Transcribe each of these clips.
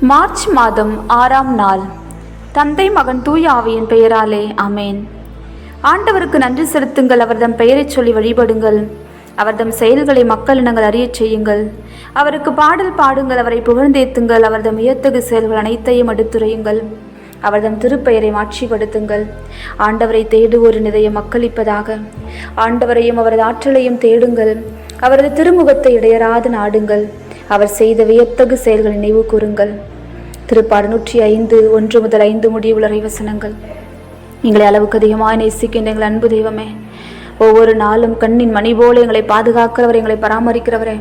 March மாதம் ஆறாம் நாள். தந்தை மகன் தூய ஆவியின் பெயராலே அமேன் ஆண்டவருக்கு நன்றி செலுத்துங்கள் அவர்தம் பெயரைச் சொல்லி வழிபடுங்கள். அவர்தம் செயல்களை மக்கள் இனங்கள் அறியச் செய்யுங்கள். அவருக்கு பாடல் பாடுங்கள் அவரை புகழ்ந்தேத்துங்கள் அவர்தம் வியத்தகு செயல்கள் அனைத்தையும் எடுத்துரையுங்கள். அவர்தம் திருப்பெயரை மாட்சிப்படுத்துங்கள். ஆண்டவரை தேடுவோரின் இதய மக்களிப்பதாக ஆண்டவரையும் அவரது ஆற்றலையும் தேடுங்கள். அவரது திருமுகத்தை இடையராது நாடுங்கள். அவர் செய்த வியத்தகு செயல்களை நினைவு கூறுங்கள். திருப்பாடு நூற்றி ஐந்து ஒன்று முதல் ஐந்து முடிவுள்ள வசனங்கள் எங்களை அளவுக்கு அதிகமாக நேசிக்கின்ற எங்கள் அன்பு தெய்வமே ஒவ்வொரு நாளும் கண்ணின் மணி போல எங்களை பாதுகாக்கிறவர் எங்களை பராமரிக்கிறவரே.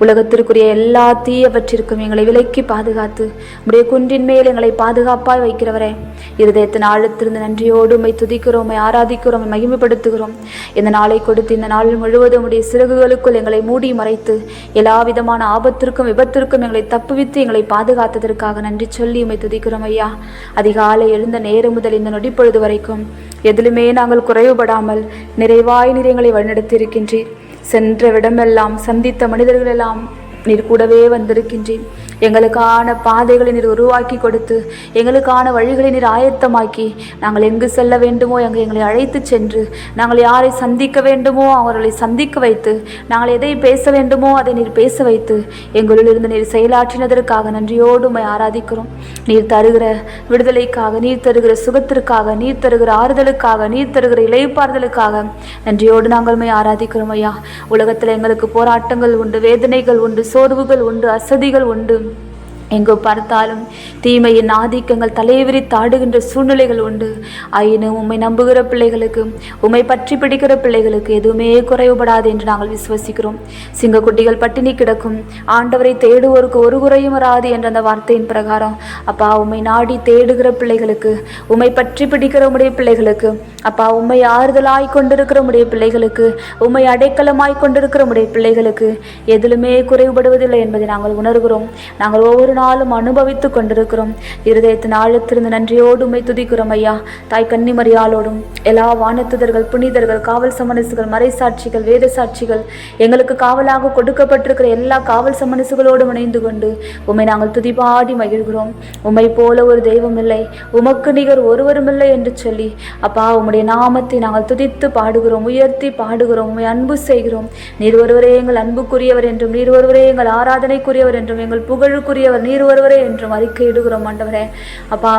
உலகத்திற்குரிய எல்லா தீயவற்றிற்கும் எங்களை விலக்கி பாதுகாத்து உடைய குன்றின் மேல் எங்களை பாதுகாப்பாய் வைக்கிறவரே. இருதயத்தின் ஆழத்திலிருந்து நன்றியோடு உம்மை துதிக்கிறோம் உம்மை ஆராதிக்கிறோம் மகிமைப்படுத்துகிறோம். இந்த நாளை கொடுத்து இந்த நாள் முழுவதும் உடைய சிறகுகளுக்குள் எங்களை மூடி மறைத்து எல்லா விதமான ஆபத்திற்கும் விபத்திற்கும் எங்களை தப்புவித்து எங்களை பாதுகாத்ததற்காக நன்றி சொல்லி உம்மை துதிக்கிறோம் ஐயா. அதிகாலை எழுந்த நேரம் முதல் இந்த நொடிப்பொழுது வரைக்கும் எதிலுமே நாங்கள் குறைவுபடாமல் நிறைவாய் நீர் எங்களை வழிநடத்தியிருக்கின்றீர். சென்ற விடமெல்லாம் சந்தித்த மனிதர்களெல்லாம் நீர் கூடவே வந்திருக்கின்றேன். எங்களுக்கான பாதைகளை நீர் உருவாக்கி கொடுத்து எங்களுக்கான வழிகளை நீர் ஆயத்தமாக்கி நாங்கள் எங்கு செல்ல வேண்டுமோ எங்கள் எங்களை அழைத்து சென்று நாங்கள் யாரை சந்திக்க வேண்டுமோ அவர்களை சந்திக்க வைத்து நாங்கள் எதை பேச வேண்டுமோ அதை நீர் பேச வைத்து எங்களில் இருந்து நீர் செயலாற்றினதற்காக நன்றியோடு உம்மை ஆராதிக்கிறோம். நீர் தருகிற விடுதலைக்காக நீர் தருகிற சுகத்திற்காக நீர் தருகிற ஆறுதலுக்காக நீர் தருகிற இலைப்பாறுதலுக்காக நன்றியோடு நாங்கள் உண்மை ஆராதிக்கிறோம் ஐயா. உலகத்தில் எங்களுக்கு போராட்டங்கள் உண்டு வேதனைகள் உண்டு சோர்வுகள் உண்டு அசதிகள் உண்டு எங்கு பார்த்தாலும் தீமையின் ஆதிக்கங்கள் தலைவிரி தாடுகின்ற சூழ்நிலைகள் உண்டு. ஆயினும் உம்மை நம்புகிற பிள்ளைகளுக்கு உண்மை பற்றி பிடிக்கிற பிள்ளைகளுக்கு எதுவுமே குறைவுபடாது என்று நாங்கள் விசுவசிக்கிறோம். சிங்கக்குட்டிகள் பட்டினி கிடக்கும். ஆண்டவரை தேடுவோருக்கு ஒரு குறையும் வராது என்ற அந்த வார்த்தையின் பிரகாரம் அப்பா உம்மை நாடி தேடுகிற பிள்ளைகளுக்கு உண்மை பற்றி பிடிக்கிற உடைய பிள்ளைகளுக்கு அப்பா உம்மை ஆறுதலாய் கொண்டிருக்கிற உடைய பிள்ளைகளுக்கு உண்மை அடைக்கலமாய் கொண்டிருக்கிற உடைய பிள்ளைகளுக்கு எதிலுமே குறைவுபடுவதில்லை என்பதை நாங்கள் உணர்கிறோம். நாங்கள் ஒவ்வொரு நாளும் அனுபவித்துக் கொண்டிருக்கிறோம். இருதயத்தின் ஆழத்திருந்து நன்றியோடு உம்மை துதிக்கிறோம் ஐயா. தாய் கன்னிமரியாலோடும் எல்லா வானத்துதர்கள் புனிதர்கள் காவல் சமனசுகள் மறைசாட்சிகள் வேத சாட்சிகள் எங்களுக்கு காவலாக கொடுக்கப்பட்டிருக்கிற எல்லா காவல் சமனசுகளோடும் இணைந்து கொண்டு உம்மை நாங்கள் துதிபாடி மகிழ்கிறோம். உம்மை போல ஒரு தெய்வம் இல்லை உமக்கு நிகர் ஒருவரும் இல்லை என்று சொல்லி அப்பா உம்முடைய நாமத்தை நாங்கள் துதித்து பாடுகிறோம் உயர்த்தி பாடுகிறோம் உம்மை அன்பு செய்கிறோம். நீர் ஒருவரே எங்கள் அன்புக்குரியவர் என்றும் நீர் ஒருவரே எங்கள் ஆராதனைக்குரியவர் என்றும் எங்கள் புகழுக்குரியவர் நீர் ஒருவரே என்றும் அறிக்கையிடுகிறோம் ஆண்டவரே. அப்பா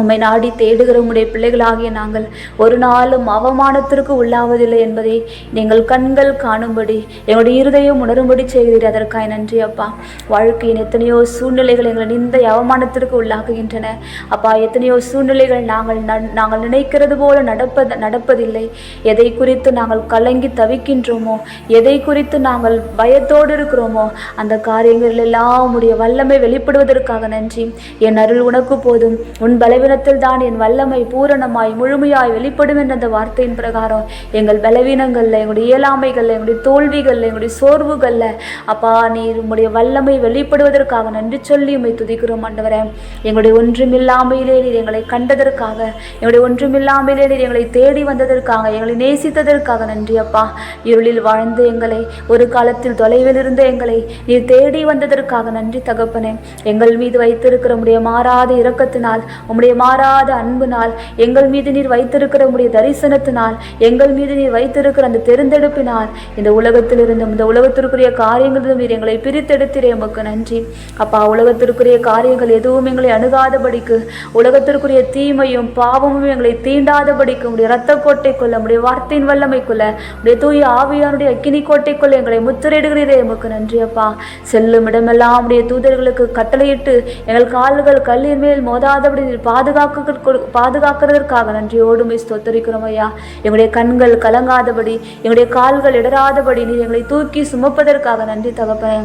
உம்மை நாடி தேடுகிற உம்முடைய பிள்ளைகளாகிய நாங்கள் ஒரு நாளும் அவமானத்திற்கு உள்ளாவதில்லை என்பதை நீங்கள் கண்கள் காணும்படி எங்களுடைய இருதயம் உணரும்படி செய்கிறீர். அதற்காக நன்றி அப்பா. வாழ்க்கையின் எத்தனையோ சூழ்நிலைகள் எங்களை நிந்த அவமானத்திற்கு உள்ளாக்குகின்றன. அப்பா எத்தனையோ சூழ்நிலைகள் நாங்கள் நாங்கள் நினைக்கிறது போல நடப்ப நடப்பதில்லை. எதை குறித்து நாங்கள் கலங்கி தவிக்கின்றோமோ எதை குறித்து நாங்கள் பயத்தோடு இருக்கிறோமோ அந்த காரியங்கள் எல்லாம் உடைய வல்லமை வெளிப்படுவதற்காக நன்றி. என் அருள் உனக்கு போதும். உன் தேவனத்தில் தான் என் வல்லமை பூரணமாய் முழுமையாய் வெளிப்படும் என்ற அந்த வார்த்தையின் பிரகாரம். எங்கள் பலவீனங்கள்ல எங்களுடைய இயலாமைகள்ல எங்களுடைய தோல்விகள்ல எங்களுடைய சோர்வுகள்ல அப்பா நீர் உம்முடைய வல்லமை வெளிப்படுவதற்காக நன்றி சொல்லி உண்மை துதிக்கிறோம் ஆண்டவரே. எங்களுடைய ஒன்றுமில்லாமையிலே நீர் எங்களை கண்டதற்காக எங்களுடைய ஒன்றுமில்லாமையிலே நீர் எங்களை தேடி வந்ததற்காக எங்களை நேசித்ததற்காக நன்றி அப்பா. இருளில் வாழ்ந்து எங்களை ஒரு காலத்தில் தொலைவில் இருந்த எங்களை நீர் தேடி வந்ததற்காக நன்றி தகப்பனே. எங்கள் மீது வைத்திருக்கிற உடைய மாறாத இரக்கத்தினால் உம்முடைய மாறாத அன்பினால் எங்கள் மீது நீர் வைத்திருக்கிற உம்முடைய தரிசனத்தினால் எங்கள் மீது நீர் வைத்திருக்கிற அந்த தெரிந்தெடுப்பினால் இந்த உலகத்திலிருந்தும் இந்த உலகத்திற்குரிய காரியங்களிலும் நீர் எங்களை பிரித்தெடுத்திரே. உமக்கு நன்றி. அப்பா உலகத்திற்குரிய காரியங்கள் எதுவும் எங்களை அணுகாதபடிக்கு உலகத்திற்குரிய தீமையும் பாவமும் எங்களை தீண்டாதபடிக்கு உடைய இரத்த கோட்டைக்குள்ள உடைய வார்த்தையின் வல்லமைக்குள்ள உடைய தூய ஆவியானுடைய அக்கினி கோட்டைக்குள்ள எங்களை முத்திரையிடுகிறீரே. உமக்கு நன்றி அப்பா. செல்லும் இடமெல்லாம் உடைய தூதர்களுக்கு கட்டளையிட்டு எங்கள் கால்கள் கல்லின் மேல் மோதாதபடி நீர் பாதுகாக்க பாதுகாக்கிறதற்காக நன்றியோடு உம்மை ஸ்தோத்தரிக்கிறோம் ஐயா. எங்களுடைய கண்கள் கலங்காதபடி எங்களுடைய கால்கள் இடராதபடி நீர் எங்களை தூக்கி சுமப்பதற்காக நன்றி தகப்பேன்.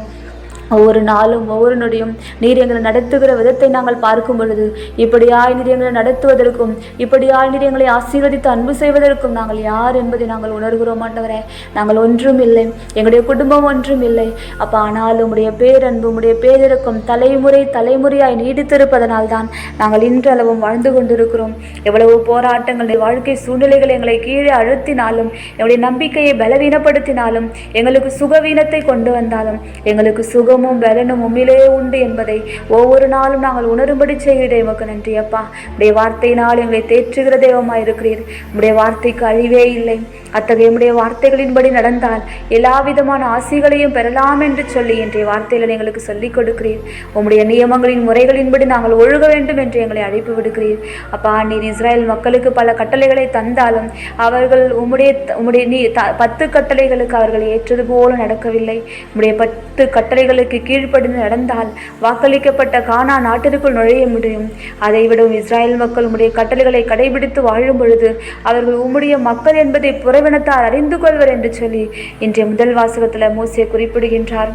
ஒவ்வொரு நாளும் ஒவ்வொரு நொடியும் நீர் எங்களை நடத்துகிற விதத்தை நாங்கள் பார்க்கும் பொழுது இப்படியாய் நீர் எங்களை நடத்துவதற்கும் இப்படியாய் நீர் எங்களை ஆசீர்வதித்து அன்பு செய்வதற்கும் நாங்கள் யார் என்பதை நாங்கள் உணர்கிறோம் ஆண்டவரே. நாங்கள் ஒன்றும் இல்லை. எங்களுடைய குடும்பம் ஒன்றும் இல்லை. அப்போ ஆனாலும் உங்களுடைய பேரன்பு உடைய பேரிறக்கம் தலைமுறை தலைமுறையாய் நீடித்திருப்பதனால் தான் நாங்கள் இன்றளவும் வாழ்ந்து கொண்டிருக்கிறோம். எவ்வளவு போராட்டங்கள் வாழ்க்கை சூழ்நிலைகள் எங்களை கீழே அழுத்தினாலும் எங்களுடைய நம்பிக்கையை பலவீனப்படுத்தினாலும் எங்களுக்கு சுகவீனத்தை கொண்டு வந்தாலும் எங்களுக்கு சுகம் சுகமும் பலனும் உம்மிலே உண்டு என்பதை ஒவ்வொரு நாளும் நாங்கள் உணரும்படி செய்கிறதே உமக்கு நன்றி அப்பா. உடைய வார்த்தையினால் எங்களை தேற்றுகிற தெய்வமாய் இருக்கிறீர் உடைய வார்த்தைக்கு அழிவே இல்லை. அத்தகைய உடைய வார்த்தைகளின்படி நடந்தால் எல்லா விதமான ஆசைகளையும் பெறலாம் என்று சொல்லி இன்றைய வார்த்தையில் எங்களுக்கு சொல்லிக் கொடுக்கிறீர். உம்முடைய நியமங்களின் முறைகளின்படி நாங்கள் ஒழுக வேண்டும் என்று எங்களை அழைப்பு விடுக்கிறீர். அப்பா நீர் இஸ்ரேல் மக்களுக்கு பல கட்டளைகளை தந்தாலும் அவர்கள் உம்முடைய உம்முடைய நீ த- பத்து கட்டளைகளுக்கு அவர்கள் ஏற்றது போல நடக்கவில்லை. உம்முடைய பத்து கட்டளைகளுக்கு கீழ்ப்படிந்து நடந்தால் வாக்களிக்கப்பட்ட கானா நாட்டிற்குள் நுழைய முடியும். அதைவிடும் இஸ்ராயல் மக்கள் உம்முடைய கட்டளைகளை கடைபிடித்து வாழும் பொழுது அவர்கள் உம்முடைய மக்கள் என்பதை புறவினத்தார் அறிந்து கொள்வர் என்று சொல்லி இன்றைய முதல் வாசகத்தில் மூசியை குறிப்பிடுகின்றார்.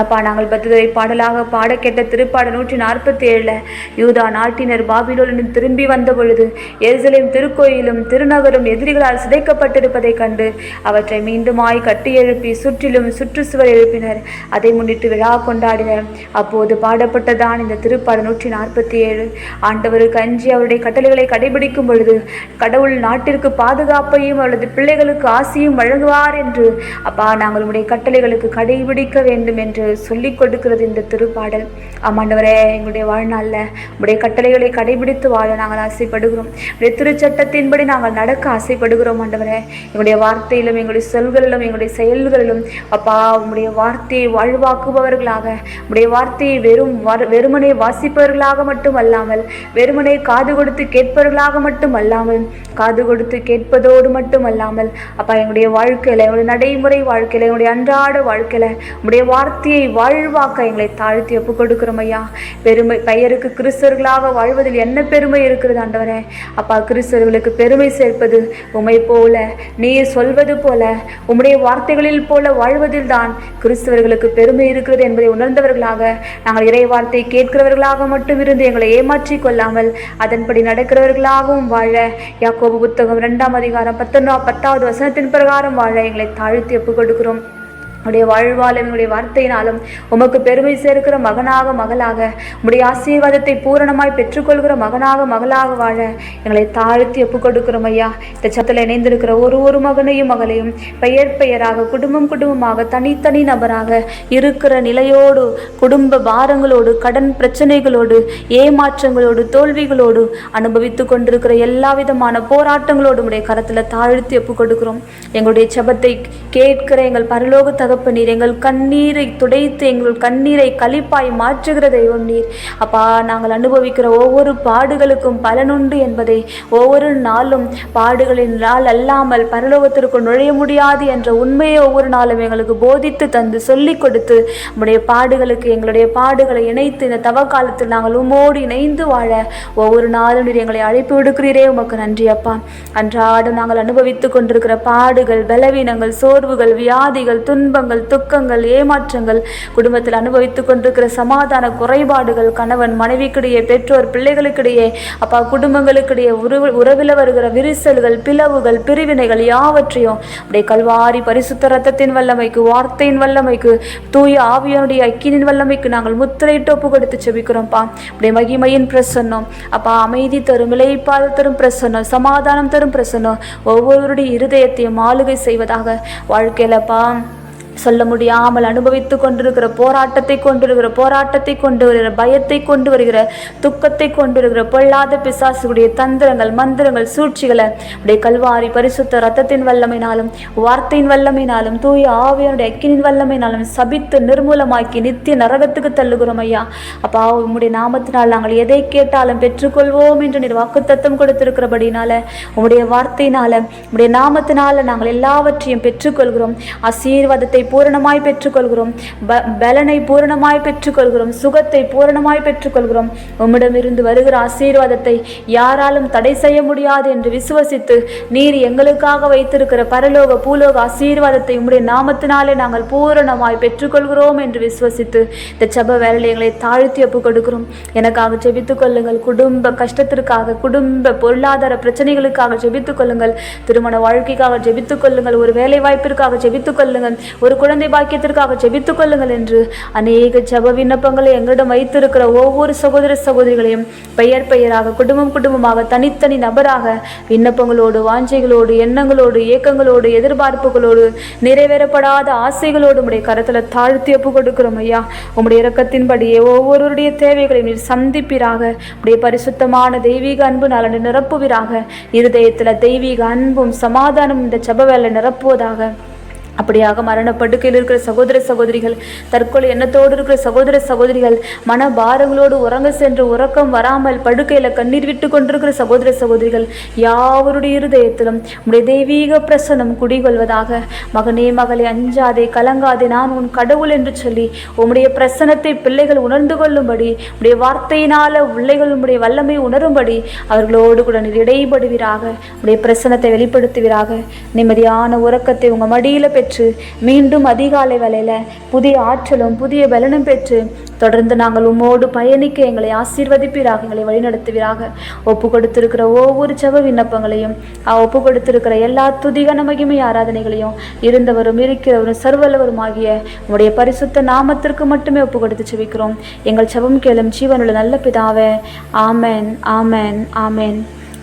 அப்பா நாங்கள் பத்துதரை பாடலாக பாட கேட்ட திருப்பாட நூற்றி நாற்பத்தி ஏழில் யூதா நாட்டினர் பாபிலோனில் திரும்பி வந்த பொழுது எருசலேம் திருக்கோயிலும் திருநகரும் எதிரிகளால் சிதைக்கப்பட்டிருப்பதைக் கண்டு அவற்றை மீண்டுமாய் கட்டியெழுப்பி சுற்றிலும் சுற்றுச்சுவர் எழுப்பினர். அதை முன்னிட்டு விழா கொண்டாடினர். அப்போது பாடப்பட்டதான் இந்த திருப்பாட நூற்றி நாற்பத்தி ஏழு ஆண்டவருக்கு அஞ்சி அவருடைய கட்டளைகளை கடைபிடிக்கும் பொழுது கடவுள் நாட்டிற்கு பாதுகாப்பையும் அவரது பிள்ளைகளுக்கு ஆசியும் வழங்குவார் என்று அப்பா நாங்கள் உடைய கட்டளைகளுக்கு கடைபிடிக்க வேண்டும் என்று சொல்லிக் கொடுக்கிறது இந்த திருப்பாடல். ஆமாண்டவரே எங்களுடைய வாழ்நாளில் உடைய கட்டளைகளை கடைபிடித்து வாழ நாங்கள் ஆசைப்படுகிறோம். உடைய திருச்சட்டத்தின்படி நாங்கள் நடக்க ஆசைப்படுகிறோம் ஆண்டவரே. எங்களுடைய வார்த்தையிலும் எங்களுடைய சொல்களிலும் எங்களுடைய செயல்களிலும் அப்பா உங்களுடைய வார்த்தையை வாழ்வாக்குபவர்களாக உடைய வார்த்தையை வெறும் வர்- வாசிப்பவர்களாக மட்டும் அல்லாமல் வெறுமனை காது கொடுத்து கேட்பவர்களாக மட்டும் அல்லாமல் காது கொடுத்து கேட்பதோடு மட்டும் அல்லாமல் அப்பா எங்களுடைய வாழ்க்கையில் எங்களுடைய நடைமுறை வாழ்க்கையில் எங்களுடைய அன்றாட வாழ்க்கையில் உடைய வார்த்தையை வாழ்வாக்க எங்களை தாழ்த்தி ஒப்பு கொடுக்குறோம் ஐயா பெருமை பெயருக்கு கிறிஸ்தவர்களாக வாழ்வதில் என்ன பெருமை இருக்கிறது ஆண்டவரே? அப்பா கிறிஸ்தவர்களுக்கு பெருமை சேர்ப்பது உமை போல நீ சொல்வது போல உம்முடைய வார்த்தைகளில் போல வாழ்வதில் தான் கிறிஸ்தவர்களுக்கு பெருமை இருக்கிறது என்பதை உணர்ந்தவர்களாக நாங்கள் இறை வார்த்தை கேட்கிறவர்களாக மட்டும் இருந்து எங்களை ஏமாற்றி கொள்ளாமல் அதன்படி நடக்கிறவர்களாகவும் வாழ யாக்கோபு புத்தகம் இரண்டாம் அதிகாரம் பத்தொன்னா பத்தாவது வசனத்தின் பிரகாரம் வாழ எங்களை தாழ்த்தி ஒப்புக் கொடுக்கிறோம் உடைய வாழ்வாலும் உடைய வார்த்தையினாலும் உமக்கு பெருமை சேர்க்கிற மகனாக மகளாக உடைய ஆசீர்வாதத்தை பூரணமாய் பெற்றுக்கொள்கிற மகனாக மகளாக வாழ எங்களை தாழ்த்தி ஒப்புக் கொடுக்கிறோம் ஐயா. இந்த சத்தில் இணைந்திருக்கிற ஒரு ஒரு மகனையும் மகளையும் பெயர் பெயராக குடும்பம் குடும்பமாக தனித்தனி நபராக இருக்கிற நிலையோடு குடும்ப பாரங்களோடு கடன் பிரச்சனைகளோடு ஏமாற்றங்களோடு தோல்விகளோடு அனுபவித்து கொண்டிருக்கிற எல்லா விதமான போராட்டங்களோடு உடைய கரத்தில் தாழ்த்தி ஒப்புக் கொடுக்கிறோம் எங்களுடைய செபத்தை கேட்கிற எங்கள் பரலோக தகப்பனீர் எங்கள் கண்ணீரை துடைத்து எங்கள் கண்ணீரை கழிப்பாய் மாற்றுகிற தெய்வம் நீர். அப்பா நாங்கள் அனுபவிக்கிற ஒவ்வொரு பாடுகளுக்கும் பலனுண்டு என்பதை ஒவ்வொரு நாளும் பாடுகளின் நாள் அல்லாமல் பரலோகத்திற்குள் நுழைய முடியாது என்ற உண்மையை ஒவ்வொரு நாளும் எங்களுக்கு போதித்து தந்து சொல்லிக் கொடுத்து நம்முடைய பாடுகளுக்கு எங்களுடைய பாடுகளை இணைத்து இந்த தவ காலத்தில் நாங்கள் உமோடு இணைந்து வாழ ஒவ்வொரு நாளும் நீர் எங்களை அழைப்பு விடுக்கிறீரே. உமக்கு நன்றி அப்பா. அன்றாடம் நாங்கள் அனுபவித்துக் கொண்டிருக்கிற பாடுகள் பலவீனங்கள் சோர்வுகள் வியாதிகள் துன்பங்கள் துக்கங்கள் ஏமாற்றங்கள் குடும்பத்தில் அனுபவித்துக் கொண்டிருக்கிற சமாதான குறைபாடுகள் கணவன் மனைவிக்கிடையே பெற்றோர் பிள்ளைகளுக்கிடையே அப்பா குடும்பங்களுக்கிடையே உறவு உறவில் வருகிற விரிசல்கள் பிளவுகள் பிரிவினைகள் யாவற்றையும் அப்படியே கல்வாரி பரிசுத்த ரத்தத்தின் வல்லமைக்கு வார்த்தையின் வல்லமைக்கு தூய ஆவியனுடைய அக்கினின் வல்லமைக்கு நாங்கள் முத்திரையிட்டு ஒப்பு கொடுத்து செபிக்கிறோம்ப்பா. அப்படியே மகிமையின் பிரசன்னம். அப்பா அமைதி தரும் இலைப்பால் தரும் பிரசன்னம் சமாதானம் தரும் பிரசன்னம் ஒவ்வொருவருடைய இருதயத்தையும் ஆளுகை செய்வதாக வாழ்க்கையிலப்பா. சொல்ல முடியாமல் அனுபவித்து கொண்டிருக்கிற போராட்டத்தை கொண்டிருக்கிற போராட்டத்தை கொண்டு வருகிற பயத்தை கொண்டு வருகிற துக்கத்தை கொண்டு வருகிற பொல்லாத பிசாசுடைய தந்திரங்கள் மந்திரங்கள் சூழ்ச்சிகளை உடைய கல்வாரி பரிசுத்த ரத்தத்தின் வல்லமைனாலும் வார்த்தையின் வல்லமைனாலும் தூய ஆவியனுடைய அக்கினின் வல்லமைனாலும் சபித்து நிர்மூலமாக்கி நித்திய நரகத்துக்கு தள்ளுகிறோம் ஐயா. அப்பா உம்முடைய நாமத்தினால் நாங்கள் எதை கேட்டாலும் பெற்றுக்கொள்வோம் என்று நீர் வாக்குத்தத்தம் கொடுத்திருக்கிறபடினால உம்முடைய வார்த்தையினால உம்முடைய நாமத்தினால நாங்கள் எல்லாவற்றையும் பெற்றுக்கொள்கிறோம். ஆசீர்வாதத்தை பூரணமாய் பெற்றுக்கொள்கிறோம். ப பலனை பூரணமாய் பெற்றுக்கொள்கிறோம். சுகத்தை பூரணமாய் பெற்றுக்கொள்கிறோம். உம்மிடமிருந்து வருகிற ஆசீர்வாதத்தை யாராலும் தடை செய்ய முடியாது என்று விசுவசித்து நீர் எங்களுக்காக வைத்திருக்கிற பரலோக பூலோக ஆசீர்வாதத்தை உம்முடைய நாமத்தினாலே நாங்கள் பூரணமாய் பெற்றுக்கொள்கிறோம் என்று விசுவசித்து இந்த செப வேலையை எங்களை தாழ்த்தி ஒப்பு கொடுக்கிறோம் எனக்காக ஜெபித்துக் கொள்ளுங்கள். குடும்ப கஷ்டத்திற்காக குடும்ப பொருளாதார பிரச்சனைகளுக்காக ஜெபித்துக் கொள்ளுங்கள். திருமண வாழ்க்கைக்காக ஜெபித்துக் கொள்ளுங்கள். ஒரு வேலை வாய்ப்பிற்காக ஜெபித்துக் கொள்ளுங்கள். ஒரு ஒரு குழந்தை பாக்கியத்திற்காக ஜெபித்துக் கொள்ளுங்கள் என்று அநேக ஜப விண்ணப்பங்களை எங்களிடம் வைத்திருக்கிற ஒவ்வொரு சகோதர சகோதரிகளையும் பெயர் பெயராக குடும்பம் குடும்பமாக தனித்தனி நபராக விண்ணப்பங்களோடு வாஞ்சைகளோடு எண்ணங்களோடு ஏக்கங்களோடு எதிர்பார்ப்புகளோடு நிறைவேறப்படாத ஆசைகளோடு உடைய கரத்தில் தாழ்த்தி ஒப்பு கொடுக்கிறோம் ஐயா. உம்முடைய இறக்கத்தின்படியே ஒவ்வொருவருடைய தேவைகளையும் நீர் சந்திப்பீராக. உடைய பரிசுத்தமான தெய்வீக அன்பு நலனை நிரப்புவீராக. இருதயத்தில் தெய்வீக அன்பும் சமாதானம் இந்த ஜெப வேலை நிரப்புவதாக. அப்படியாக மரண படுக்கையில் இருக்கிற சகோதர சகோதரிகள் தற்கொலை எண்ணத்தோடு இருக்கிற சகோதர சகோதரிகள் மன பாரங்களோடு உறங்க சென்று உறக்கம் வராமல் படுக்கையில் கண்ணீர் விட்டு கொண்டிருக்கிற சகோதர சகோதரிகள் யாவருடைய இருதயத்திலும் உடைய தெய்வீக பிரசனம் குடிகொள்வதாக மகனே மகளே அஞ்சாதே கலங்காதே நான் உன் கடவுள் என்று சொல்லி உம்முடைய பிரசனத்தை பிள்ளைகள் உணர்ந்து கொள்ளும்படி உடைய வார்த்தையினால பிள்ளைகள் உம்முடைய வல்லமை உணரும்படி அவர்களோடு கூட நீர் இடைபடுவீராக உடைய பிரசனத்தை வெளிப்படுத்துவீராக. நிம்மதியான உறக்கத்தை உங்க மடியில பெற்று மீண்டும் அதிகாலை வேலையில் புதிய ஆற்றலும் புதிய பலனும் பெற்று தொடர்ந்து நாங்கள் உம்மோடு பயணிக்க எங்களை ஆசீர்வதிப்பீராக எங்களை வழிநடத்துவீராக. ஒப்பு கொடுத்திருக்கிற ஒவ்வொரு செவ விண்ணப்பங்களையும் ஒப்பு கொடுத்திருக்கிற எல்லா துதிகன மகிமை ஆராதனைகளையும் இருந்தவரும் இருக்கிறவரும் சர்வல்லவரும் ஆகிய உடைய பரிசுத்த நாமத்திற்கு மட்டுமே ஒப்பு கொடுத்து செவிக்கிறோம் எங்கள் செவம் கேளும் ஜீவனுள்ள நல்ல பிதாவே ஆமென் ஆமென் ஆமென்.